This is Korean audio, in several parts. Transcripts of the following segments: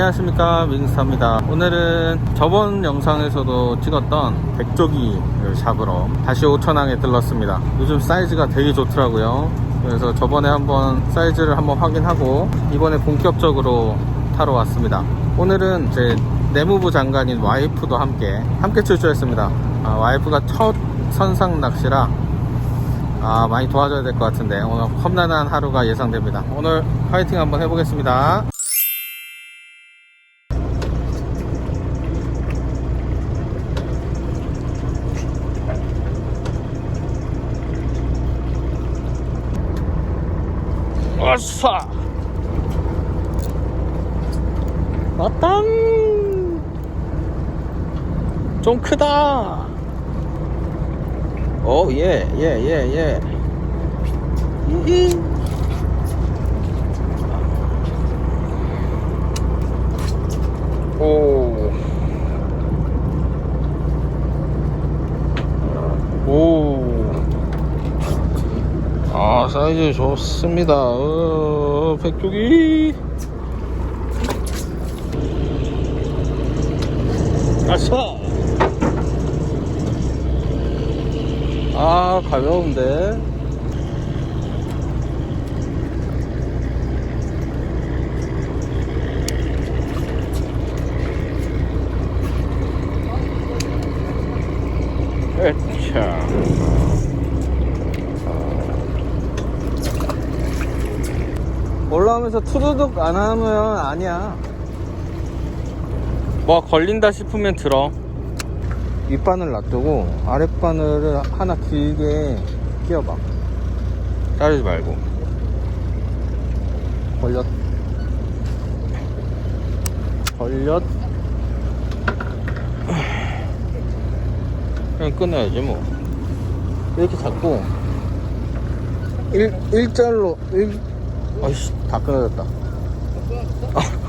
안녕하십니까 민스타입니다. 오늘은 저번 영상에서도 찍었던 백조기를 잡으러 다시 오천항에 들렀습니다. 요즘 사이즈가 되게 좋더라고요. 그래서 저번에 한번 사이즈를 한번 확인하고 이번에 본격적으로 타러 왔습니다. 오늘은 제 내무부 장관인 와이프도 함께 함께 출조했습니다. 아, 와이프가 첫 선상 낚시라 아, 많이 도와줘야 될 것 같은데 오늘 험난한 하루가 예상됩니다. 오늘 파이팅 한번 해보겠습니다 어싸 왔당 좀 크다 오. 오. 아, 사이즈 좋습니다. 어, 백조기. 아싸! 아, 가벼운데. 에차. 올라오면서 투두둑 안 하면 아니야. 뭐 걸린다 싶으면 들어. 윗바늘 놔두고 아랫바늘을 하나 길게 끼워봐. 자르지 말고. 걸렸. 걸렸. 그냥 끊어야지 뭐. 이렇게 잡고 일 일자로 일 아이씨 다 끊어졌다. 너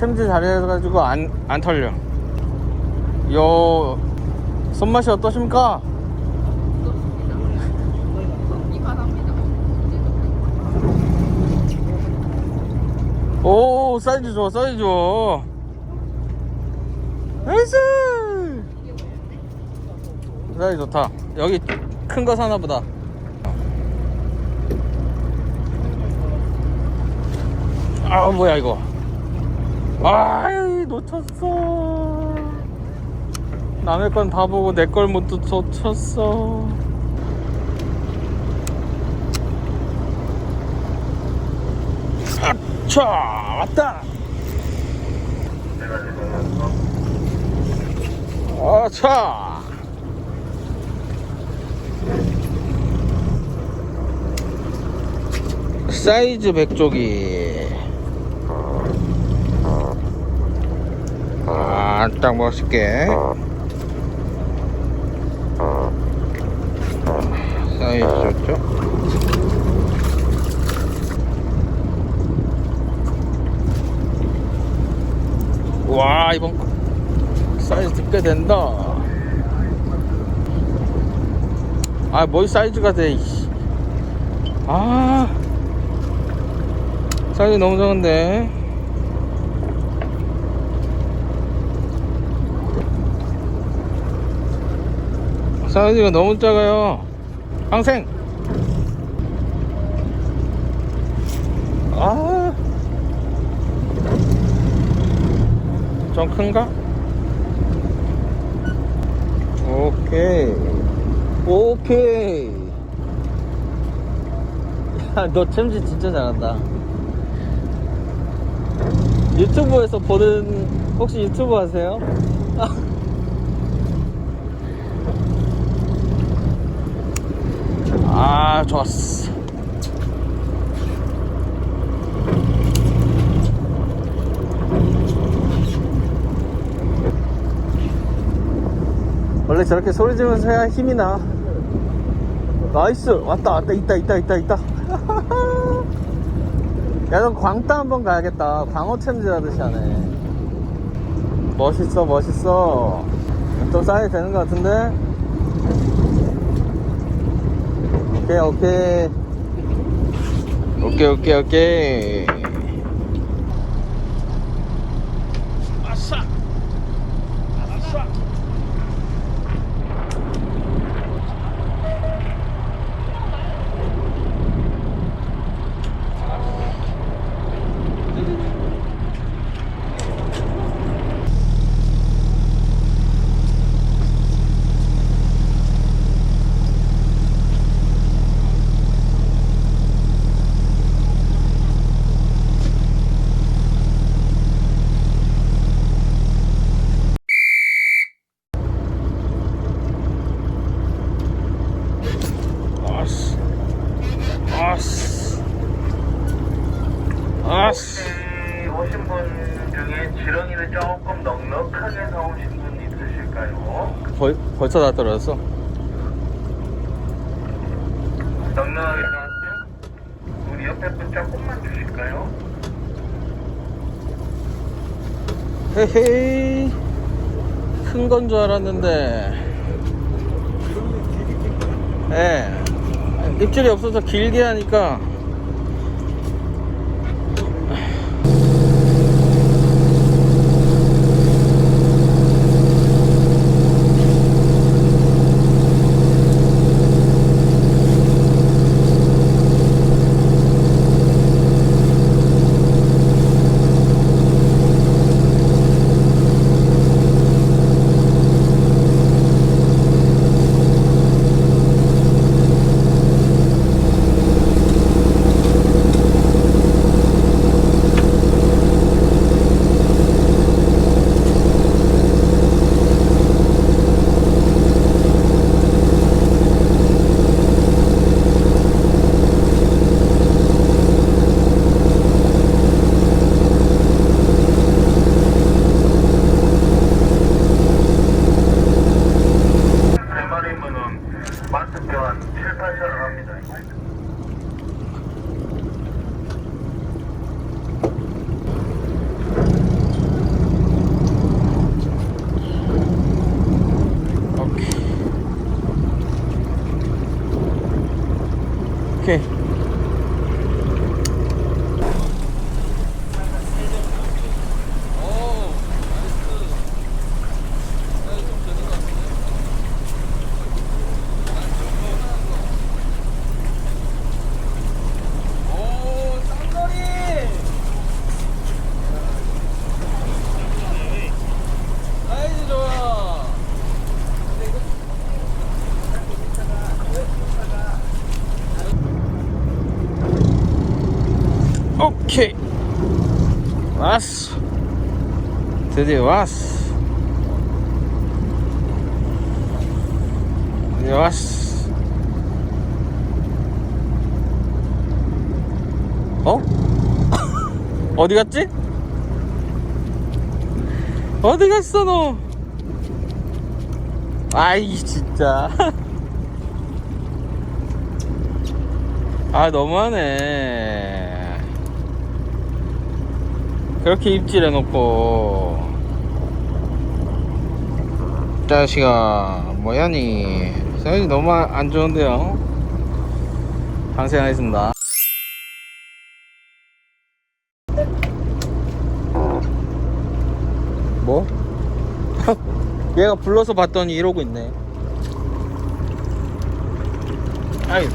챔질 잘해가지고 안, 안 털려. 요 손맛이 어떠십니까? 오 사이즈 좋아 사이즈 좋아. 나이스! 사이즈 좋다. 여기 큰 거 사나 보다. 아 뭐야 이거. 아이 놓쳤어. 남의 건 다 보고 내 걸 못 놓쳤어. 아차 왔다. 아차. 사이즈 백조기 딱 멋있게. 사이즈 좋죠? 와 이번 거 사이즈 꽤 된다. 아 뭘 사이즈가 돼 이씨. 아 사이즈 너무 작은데 사이즈가 너무 작아요 항생 아. 좀 큰가? 오케이. 오케이. 야, 너 챔질 진짜 잘한다. 유튜브에서 보는, 혹시 유튜브 하세요? 아, 좋았어. 원래 저렇게 소리 지르면서 해야 힘이 나. 나이스! 왔다, 왔다, 있다, 있다, 있다, 있다. 야, 너 광따 한번 가야겠다. 광어 챔질 하듯이 하네. 멋있어, 멋있어. 좀 쌓이 되는 것 같은데? 오케이, 오케이. 오케이, 오케이, 오케이. 1번 중에 지렁이를 조금 넉넉하게 사오신 분 있으실까요? 벌, 벌써 다 떨어졌어? 넉넉하게 사오신 우리 옆에 분 조금만 주실까요? 헤헤이 큰 건 줄 알았는데 예 네. 입질이 없어서 길게 하니까 Mike. 오케이 왔어 드디어 왔어 드디어 왔어 어? 어디 갔지? 어디 갔어 너? 아이 진짜 아 너무하네 그렇게 입질해 놓고. 자식아 뭐야니. 사이즈 너무 안 좋은데요. 방생하겠습니다. 뭐? 얘가 불러서 봤더니 이러고 있네. 아이